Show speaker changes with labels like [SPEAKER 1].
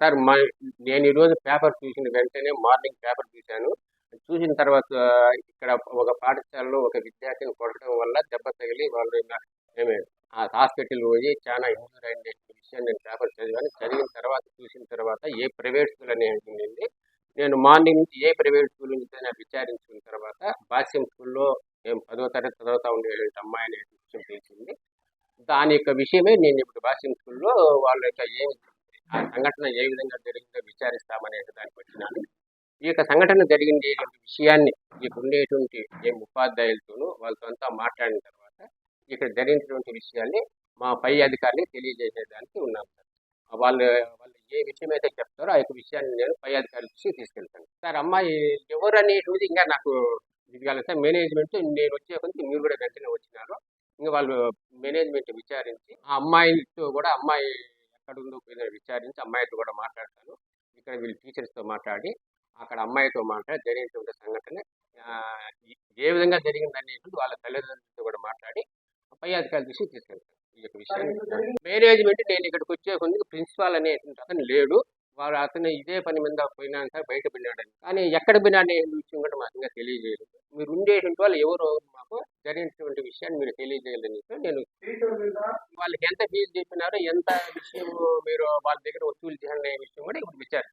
[SPEAKER 1] Sir మా నేను ఈరోజు పేపర్ చూసిన వెంటనే మార్నింగ్ పేపర్ చూశాను. చూసిన తర్వాత ఇక్కడ ఒక పాఠశాలలో ఒక విద్యార్థిని కొట్టడం వల్ల దెబ్బ తగిలి వాళ్ళు ఆ హాస్పిటల్ పోయి చాలా ఇంజూర్ అయిన విషయాన్ని నేను పేపర్ చదివాను. చదివిన తర్వాత చూసిన తర్వాత ఏ ప్రైవేట్ స్కూల్ అనేది ఉండింది నేను మార్నింగ్ నుంచి ఏ ప్రైవేట్ స్కూల్ నుంచి అయినా విచారించుకున్న తర్వాత బాస్యం స్కూల్లో మేము పదో తరగతి చదువుతా ఉండే అమ్మాయి అనే విషయం తెలిసింది. దాని యొక్క విషయమే నేను ఇప్పుడు బాస్యం స్కూల్లో వాళ్ళ యొక్క ఏమి ఆ సంఘటన ఏ విధంగా జరిగిందో విచారిస్తామనే దానికి వచ్చినాను. ఈ యొక్క సంఘటన జరిగిన విషయాన్ని ఇక్కడ ఉండేటువంటి ఏ ఉపాధ్యాయులతోనూ వాళ్ళతో అంతా మాట్లాడిన తర్వాత ఇక్కడ జరిగినటువంటి విషయాన్ని మా పై అధికారులకు తెలియజేసేదానికి ఉన్నాం సార్. వాళ్ళు వాళ్ళు ఏ విషయం అయితే చెప్తారో ఆ యొక్క విషయాన్ని నేను పై అధికారుల దృష్టికి తీసుకెళ్తాను. సార్ అమ్మాయి ఎవరు అనేటువంటి ఇంకా నాకు ఇది కాలేదు సార్. మేనేజ్మెంట్ నేను వచ్చే కొంచెం మీరు కూడా వెంటనే వచ్చినారు. ఇంకా వాళ్ళు మేనేజ్మెంట్ విచారించి ఆ అమ్మాయితో కూడా అమ్మాయి ఎక్కడ ఉందో పోయినా విచారించి అమ్మాయితో కూడా మాట్లాడతాను. ఇక్కడ వీళ్ళు టీచర్స్తో మాట్లాడి అక్కడ అమ్మాయితో మాట్లాడి జరిగినటువంటి సంఘటన ఏ విధంగా జరిగింది అనేటువంటి వాళ్ళ తల్లిదండ్రులతో కూడా మాట్లాడి పై అధికారుల దృష్టికి తీసుకెళ్తాను. ఈ యొక్క విషయాన్ని మేనేజ్మెంట్ నేను ఇక్కడికి వచ్చే కొందుకు ప్రిన్సిపాల్ అనేటువంటి అతను లేడు. వాడు అతను ఇదే పని మీద పోయినా సార్ బయట పోయినాడని కానీ ఎక్కడ పోయినా అనే విషయం కూడా మాకు తెలియజేయలేదు మీరు ఉండేటువంటి వాళ్ళు ఎవరు? జరిగినటువంటి విషయాన్ని మీరు తెలియజేయాలని చెప్పి నేను వాళ్ళకి ఎంత ఫీజు చెప్పినారో ఎంత విషయం మీరు వాళ్ళ దగ్గర వసూలు చేయాలనే విషయం కూడా ఇప్పుడు విచారి